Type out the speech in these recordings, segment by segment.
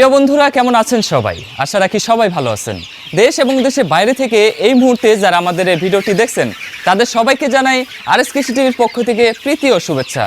প্রিয় বন্ধুরা, কেমন আছেন সবাই? আশা রাখি সবাই ভালো আছেন। দেশ এবং দেশের বাইরে থেকে এই মুহূর্তে যারা আমাদের এই ভিডিওটি দেখছেন, তাদের সবাইকে জানাই আর এস কৃষি টিভির পক্ষ থেকে প্রীতি ও শুভেচ্ছা।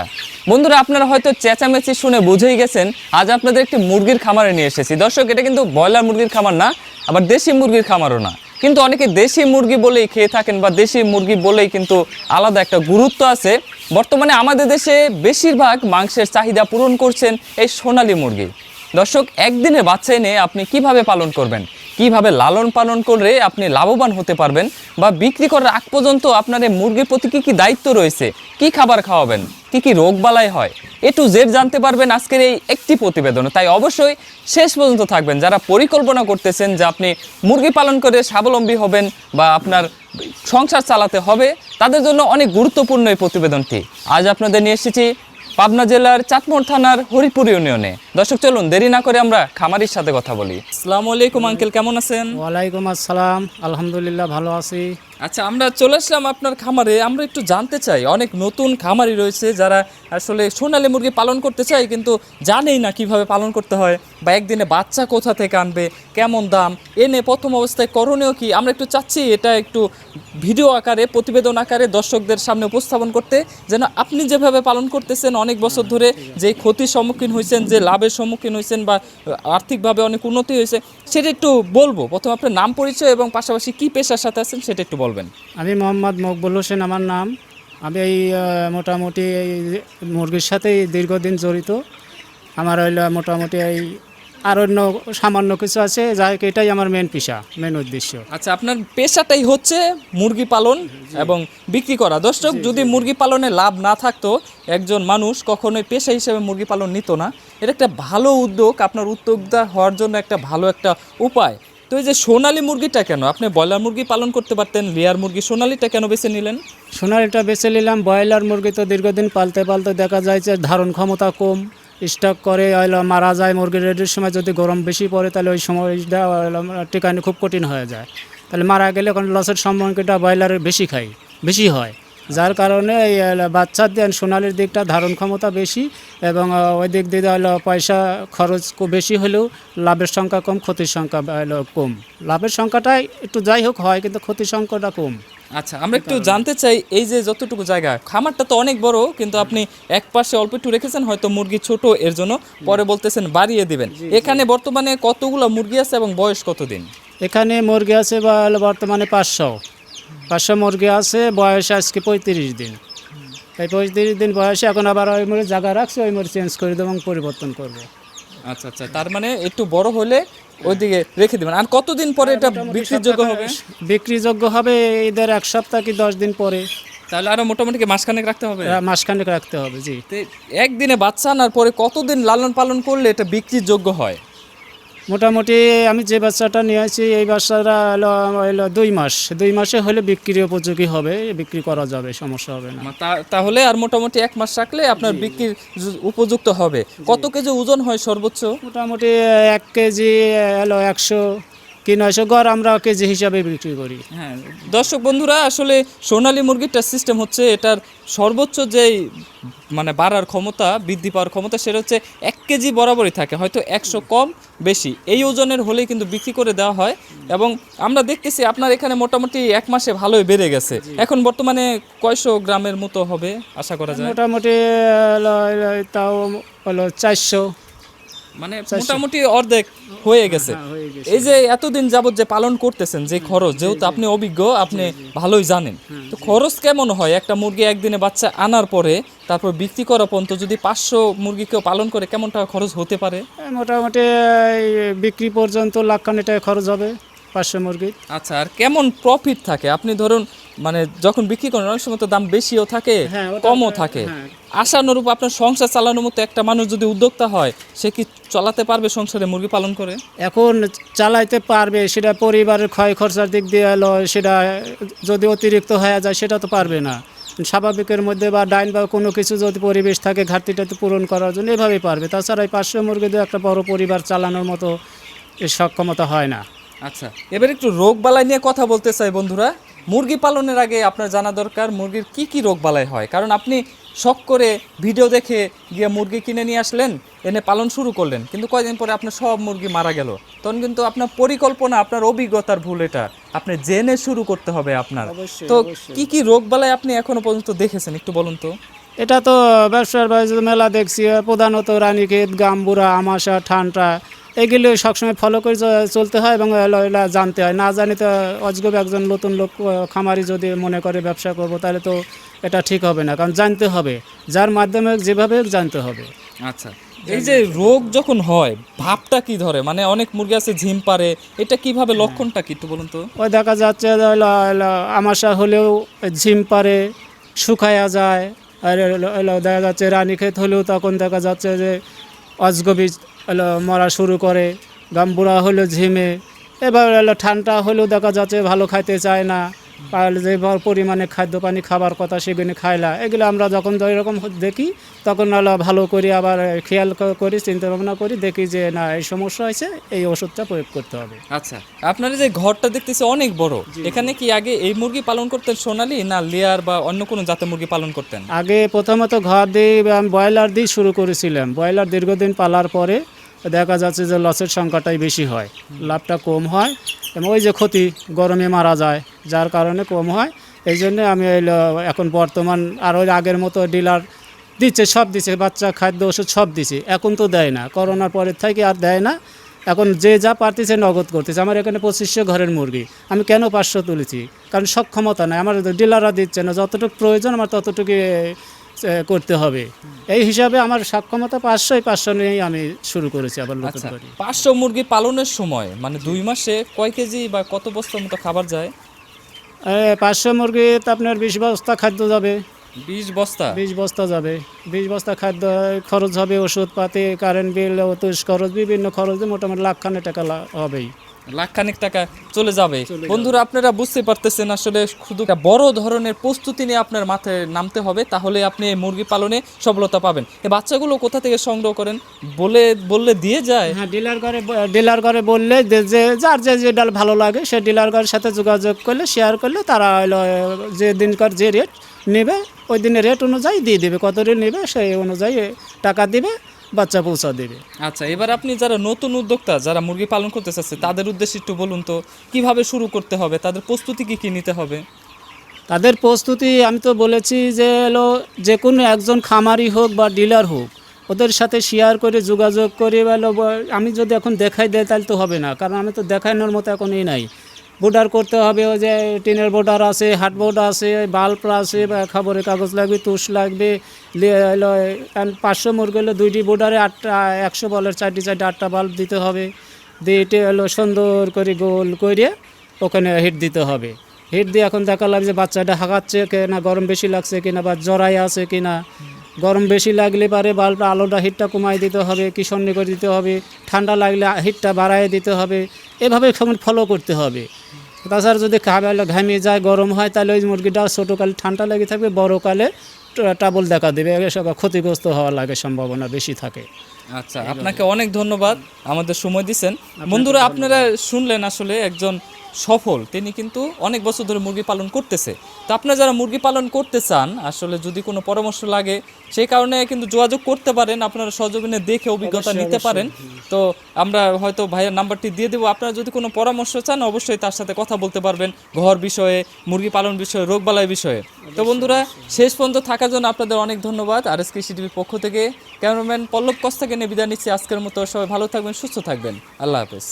বন্ধুরা, আপনারা হয়তো চেঁচামেচি শুনে বুঝেই গেছেন, আজ আপনাদের একটি মুরগির খামারে নিয়ে এসেছি। দর্শক, এটা কিন্তু ব্রয়লার মুরগির খামার না, আবার দেশি মুরগির খামারও না। কিন্তু অনেকে দেশি মুরগি বলেই খেয়ে থাকেন বা দেশি মুরগি বলেই কিন্তু আলাদা একটা গুরুত্ব আছে। বর্তমানে আমাদের দেশে বেশিরভাগ মাংসের চাহিদা পূরণ করছেন এই সোনালী মুরগি। দর্শক একদিনের বাচ্চা এনে আপনি কীভাবে পালন করবেন? কীভাবে লালন পালন করে আপনি লাভবান হতে পারবেন? বা বিক্রি করার আগ পর্যন্ত আপনার মুরগির প্রতি কী কী দায়িত্ব রয়েছে? কি খাবার খাওয়াবেন? কি কি রোগ বালাই হয়? এ টু জেড জানতে পারবেন আজকের এই একটি প্রতিবেদন। তাই অবশ্যই শেষ পর্যন্ত থাকবেন। যারা পরিকল্পনা করতেছেন যে আপনি মুরগি পালন করে স্বাবলম্বী হবেন বা আপনার সংসার চালাতে হবে, তাদের জন্য অনেক গুরুত্বপূর্ণ এই প্রতিবেদনটি। আজ আপনাদের নিয়ে এসেছি পাবনা জেলার চাটমোড় থানার হরিপুর ইউনিয়নে। দর্শক চলুন দেরি না করে আমরা খামারির সাথে কথা বলি। আসসালামু আলাইকুম আঙ্কেল কেমন আছেন? ওয়ালাইকুম আসসালাম আলহামদুলিল্লাহ ভালো আছি। আচ্ছা আমরা চলে আসলাম আপনার খামারে। আমরা একটু জানতে চাই অনেক নতুন খামারি রয়েছে যারা আসলে সোনালী মুরগি পালন করতে চায় কিন্তু জানেই না কীভাবে পালন করতে হয় বা একদিনে বাচ্চা কোথা থেকে আনবে কেমন দাম এনে প্রথম অবস্থায় করণীয় কি? আমরা একটু চাচ্ছি এটা একটু ভিডিও আকারে প্রতিবেদন আকারে দর্শকদের সামনে উপস্থাপন করতে যেন আপনি যেভাবে পালন করতেছেন অনেক বছর ধরে যে ক্ষতির সম্মুখীন হয়েছেন যে লাভের সম্মুখীন হয়েছেন বা আর্থিকভাবে অনেক উন্নতি হয়েছে, সেটা একটু বলব। প্রথম আপনার নাম পরিচয় এবং পাশাপাশি কি পেশার সাথে আছেন সেটা একটু বলবেন। আমি মোহাম্মদ মকবুল হোসেন, আমার নাম। আমি এই মোটামুটি এই মুরগির সাথেই দীর্ঘদিন জড়িত। আমার হইল মোটামুটি এই আর অন্য সামান্য কিছু আছে যাই এটাই আমার মেন পেশা মেন উদ্দেশ্য। আচ্ছা আপনার পেশাটাই হচ্ছে মুরগি পালন এবং বিক্রি করা। দর্শক যদি মুরগি পালনে লাভ না থাকতো একজন মানুষ কখনোই পেশা হিসেবে মুরগি পালন নিত না। এটা একটা ভালো উদ্যোগ আপনার উদ্যোক্তা হওয়ার জন্য একটা ভালো একটা উপায়। তো এই যে সোনালি মুরগিটা কেন? আপনি ব্রয়লার মুরগি পালন করতে পারতেন লেয়ার মুরগি সোনালীটা কেন বেছে নিলেন? সোনালিটা বেছে নিলাম ব্রয়লার মুরগি তো দীর্ঘদিন পালতে পালতে দেখা যায় যে ধারণ ক্ষমতা কম। স্টক করে হইল মারা যায় মুরগি রেডির সময় যদি গরম বেশি পড়ে, তাহলে ওই সময়টা টিকানি খুব কঠিন হয়ে যায়। তাহলে মারা গেলে এখন লসের সম্মুখীনটা ব্রয়লারের বেশি খাই বেশি হয়। যার কারণে এই বাচ্চার দেন সোনালির দিকটা ধারণ ক্ষমতা বেশি এবং ওই দিক দিয়ে হলো পয়সা খরচ খুব বেশি হলেও লাভের সংখ্যা কম ক্ষতির সংখ্যা হলো কম। লাভের সংখ্যাটাই একটু যাই হোক হয় কিন্তু ক্ষতির সংখ্যাটা কম। আচ্ছা আমরা একটু জানতে চাই এই যে যতটুকু জায়গা খামারটা তো অনেক বড় কিন্তু আপনি এক পাশে অল্প একটু রেখেছেন হয়তো মুরগি ছোট এর জন্য পরে বলতেছেন বাড়িয়ে দিবেন। এখানে বর্তমানে কতগুলো মুরগি আছে এবং বয়স কতদিন? এখানে মুরগি আছে বা বর্তমানে পাঁচশো। পাঁচশো মুরগি আছে বয়স আজকে পঁয়ত্রিশ দিন। এই পঁয়ত্রিশ দিন বয়সে এখন আবার ওই মুড়ে জায়গা রাখছে ওই মুড়ে চেঞ্জ করে দেবো এবং পরিবর্তন করব। আচ্ছা আচ্ছা। তার মানে একটু বড় হলে ওইদিকে রেখে দেবেন। আর কতদিন পরে এটা বিক্রির যোগ্য হবে? বিক্রিযোগ্য হবে এদের এক সপ্তাহ কি দশ দিন পরে। তাহলে আরও মোটামুটি মাসখানেক রাখতে হবে? মাসখানেক রাখতে হবে জি। একদিনে বাচ্চা আনার পরে কতদিন লালন পালন করলে এটা বিক্রির যোগ্য হয়? মোটামুটি আমি যে বাচ্চাটা নিয়ে আসি এই বাচ্চাটা হলো হলো দুই মাস। দুই মাসে হলে বিক্রি উপযোগী হবে বিক্রি করা যাবে সমস্যা হবে না। তা- তাহলে আর মোটামুটি এক মাস রাখলে আপনার বিক্রির উপযুক্ত হবে। কত কেজি ওজন হয় সর্বোচ্চ? মোটামুটি এক কেজি হলো একশো কি নয়শো গড় আমরা কেজি হিসাবে বিক্রি করি। হ্যাঁ দর্শক বন্ধুরা আসলে সোনালী মুরগিটার সিস্টেম হচ্ছে এটার সর্বোচ্চ যেই মানে বাড়ার ক্ষমতা বৃদ্ধি পাওয়ার ক্ষমতা সেটা হচ্ছে এক কেজি বরাবরই থাকে হয়তো একশো কম বেশি। এই ওজনের হলেই কিন্তু বিক্রি করে দেওয়া হয় এবং আমরা দেখতেছি আপনার এখানে মোটামুটি এক মাসে ভালোই বেড়ে গেছে। এখন বর্তমানে কয়শো গ্রামের মতো হবে আশা করা যায়? মোটামুটি তাও হলো চারশো। মানে মোটামুটি অর্ধেক হয়ে গেছে। হ্যাঁ, হয়ে গেছে। এই যে এতদিন যাবত যে পালন করতেছেন যে খরচ যেহেতু আপনি অভিজ্ঞ আপনি ভালোই জানেন। তো খরচ কেমন হয়? একটা মুরগি একদিনে বাচ্চা আনার পরে তারপর বিক্রি করা পর্যন্ত যদি পাঁচশো মুরগি কেউ পালন করে কেমন টাকা খরচ হতে পারে? মোটামুটি বিক্রি পর্যন্ত লাখ টাকা খরচ হবে পাঁচশো মুরগি। আচ্ছা আর কেমন প্রফিট থাকে? আপনি ধরুন মানে যখন বিক্রি করেন অনেক সময় তো দাম বেশিও থাকে হ্যাঁ, কমও থাকে। হ্যাঁ। আশানুরূপ আপনার সংসার চালানোর মতো একটা মানুষ যদি উদ্যোক্তা হয় সে কি চালাতে পারবে সংসারে মুরগি পালন করে? এখন চালাইতে পারবে সেটা পরিবারের ক্ষয় খরচার দিক দিয়ে এলো সেটা যদি অতিরিক্ত হয়ে যায় সেটা তো পারবে না। স্বাভাবিকের মধ্যে বা ডাইন বা কোনো কিছু যদি পরিবেশ থাকে ঘাটতিটা তো পূরণ করার জন্য এভাবেই পারবে। তাছাড়া এই পাঁচশো মুরগি দিয়ে একটা বড় পরিবার চালানোর মতো সক্ষমতা হয় না। আচ্ছা এবার একটু রোগ বালাই নিয়ে কথা বলতে চাই বন্ধুরা। মুরগি পালনের আগে আপনার জানা দরকার মুরগির কি কি রোগ বালাই হয়। কারণ আপনি শখ করে ভিডিও দেখে গিয়ে মুরগি কিনে নিয়ে আসলেন এনে পালন শুরু করলেন কিন্তু কয়দিন পরে আপনার সব মুরগি মারা গেল। তখন কিন্তু আপনার পরিকল্পনা আপনার অভিজ্ঞতার ভুল এটা। আপনি জেনে শুরু করতে হবে আপনার। তো। কি কি রোগ বালাই আপনি এখনও পর্যন্ত দেখেছেন একটু বলুন তো? এটা তো ব্যবসার মেলা দেখছি প্রধানত রানীক্ষেত গাম্বুরা আমাশা ঠান্ডা এগুলো সবসময় ফলো করে চলতে হয় এবং জানতে হয়। না জানি তো অজগব একজন নতুন লোক খামারি যদি মনে করে ব্যবসা করব তাহলে তো এটা ঠিক হবে না। কারণ জানতে হবে। যার মাধ্যমে যেভাবে জানতে হবে। আচ্ছা। এই যে রোগ যখন হয় ভাবটা কি ধরে? মানে অনেক মুরগি আছে ঝিম পারে। এটা কীভাবে লক্ষণটা কি একটু বলুন তো? ওই দেখা যাচ্ছে আমাশা হলেও ঝিম পারে শুকায়া যায়। আর দেখা যাচ্ছে রানীক্ষেত হলেও তখন দেখা যাচ্ছে যে অজগবি মরা শুরু করে। গাম্বুরা হলো ঝিমে। এবার ঠান্ডা হলেও দেখা যাচ্ছে ভালো খাইতে চায় না। যে পরিমাণে খাদ্য পানি খাবার কথা সেগুলো খাইলা। এগুলো আমরা যখন এরকম দেখি তখন হলো ভালো করি আবার খেয়াল করি চিন্তা ভাবনা করি দেখি যে না এই সমস্যা হয়েছে এই ওষুধটা প্রয়োগ করতে হবে। আচ্ছা আপনার যে ঘরটা দেখতেছে অনেক বড়। এখানে কি আগে এই মুরগি পালন করতেন সোনালি না লেয়ার বা অন্য কোনো জাতের মুরগি পালন করতেন? আগে প্রথমত ঘর দিয়ে আমি ব্রয়লার দিয়ে শুরু করেছিলাম। ব্রয়লার দীর্ঘদিন পালার পরে দেখা যাচ্ছে যে লসের সংখ্যাটাই বেশি হয়, লাভটা কম হয় এবং ওই যে ক্ষতি গরমে মারা যায়, যার কারণে কম হয়। এই জন্য আমি ল- এখন বর্তমান আর ওই আগের মতো ডিলার দিচ্ছে, সব দিচ্ছে, বাচ্চা, খাদ্য, ওষুধ সব দিছে এখন তো দেয় না, করোনার পরের থেকে আর দেয় না। এখন যে যা পারতেছে নগদ করতেছে, আমার এখানে পঁচিশশো ঘরের মুরগি, আমি কেন পাঁচশো তুলেছি? কারণ সক্ষমতা নাই, আমার ডিলাররা দিচ্ছে না, যতটুকু প্রয়োজন আমার ততটুকু করতে হবে। এই হিসাবে আমার সক্ষমতা পাঁচশো এই পাঁচশো নিয়েই আমি শুরু করেছি আবার নতুন আচ্ছা করে। পাঁচশো মুরগি পালনের সময় মানে দুই মাসে কয় কেজি বা কত বস্তার মতো খাবার যায়? পাঁচশো মুরগি তো আপনার বিশ বস্তা খাদ্য যাবে। বিশ বস্তা? বিশ বস্তা যাবে। বিশ বস্তা খাদ্য খরচ হবে ওষুধপাতি কারেন্ট বিল অতুষ খরচ বিভিন্ন খরচ মোটামুটি লাখখানে টাকা হবেই। লাখখানেক টাকা চলে যাবে। বন্ধুরা আপনারা বুঝতে পারতেছেন আসলে শুধু বড় ধরনের প্রস্তুতি নিয়ে আপনার মাথায় নামতে হবে তাহলে আপনি এই মুরগি পালনে সফলতা পাবেন। এই বাচ্চাগুলো কোথা থেকে সংগ্রহ করেন? বলে বললে দিয়ে যায়? হ্যাঁ ডিলার ঘরে ডিলার ঘরে বললে যে- যে যার যে যে ডাল ভালো লাগে সে ডিলার ঘরের সাথে যোগাযোগ করলে শেয়ার করলে তারা হলো যে দিনকার যে রেট নেবে ওই দিনের রেট অনুযায়ী দিয়ে দেবে। কত রেট নেবে সেই অনুযায়ী টাকা দিবে। বাচ্চা পৌঁছা দেবে। আচ্ছা এবার আপনি যারা নতুন উদ্যোক্তা যারা মুরগি পালন করতে চাচ্ছে তাদের উদ্দেশ্যে একটু বলুন তো কীভাবে শুরু করতে হবে? তাদের প্রস্তুতি কি কি নিতে হবে? তাদের প্রস্তুতি আমি তো বলেছি যে হলো যে কোনো একজন খামারি হোক বা ডিলার হোক ওদের সাথে শেয়ার করে যোগাযোগ করে আমি যদি এখন দেখাই দেয় তাহলে তো হবে না। কারণ আমি তো দেখানোর মতো এখন এই নাই। বোর্ডার করতে হবে, ওই যে টিনের বোর্ডার আছে, হাট বোর্ড আছে, বাল্ব আছে খবরের কাগজ লাগবে, তুষ লাগবে পাঁচশো মুরগি হলে দুইটি বোর্ডারে আটটা, একশো বলের চারটি চারটি, আটটা বাল্ব দিতে হবে। দিয়ে এটা হলো সুন্দর করে গোল করে ওখানে হিট দিতে হবে। হিট দিয়ে এখন দেখা লাগছে যে বাচ্চাটা হাঁকাচ্ছে কে না গরম বেশি লাগছে কিনা বা জরাই আছে কিনা। গরম বেশি লাগলে পারে বাল্বটা আলোটা হিটটা কমাই দিতে হবে কি সন্নি করে দিতে হবে ঠান্ডা লাগলে হিটটা বাড়ায় দিতে হবে এভাবে সময় ফলো করতে হবে। তাছাড়া যদি খাবে ঘামিয়ে যায় গরম হয় তাহলে ওই মুরগিটা ছোটোকালে ঠান্ডা লেগে থাকবে বড়কালে টাবল দেখা দেবে সব ক্ষতিগ্রস্ত হওয়ার লাগে সম্ভাবনা বেশি থাকে। আচ্ছা আপনাকে অনেক ধন্যবাদ আমাদের সময় দিচ্ছেন বন্ধুরা আপনারা শুনলেন আসলে একজন সফল তিনি কিন্তু অনেক বছর ধরে মুরগি পালন করতেছে। তো আপনারা যারা মুরগি পালন করতে চান আসলে যদি কোনো পরামর্শ লাগে সেই কারণে কিন্তু যোগাযোগ করতে পারেন আপনারা সহযোগিনে দেখে অভিজ্ঞতা নিতে পারেন। তো আমরা হয়তো ভাইয়ের নাম্বারটি দিয়ে দেবো। আপনারা যদি কোনো পরামর্শ চান অবশ্যই তার সাথে কথা বলতে পারবেন ঘর বিষয়ে মুরগি পালন বিষয়ে রোগবালাই বিষয়ে। তো বন্ধুরা শেষ পর্যন্ত থাকার জন্য আপনাদের অনেক ধন্যবাদ। আর এস কৃষি টিভির পক্ষ থেকে ক্যামেরাম্যান পল্লব কস্তাকে নিয়ে বিদায় নিচ্ছি। আজকের মতো সবাই ভালো থাকবেন সুস্থ থাকবেন। আল্লাহ হাফেজ।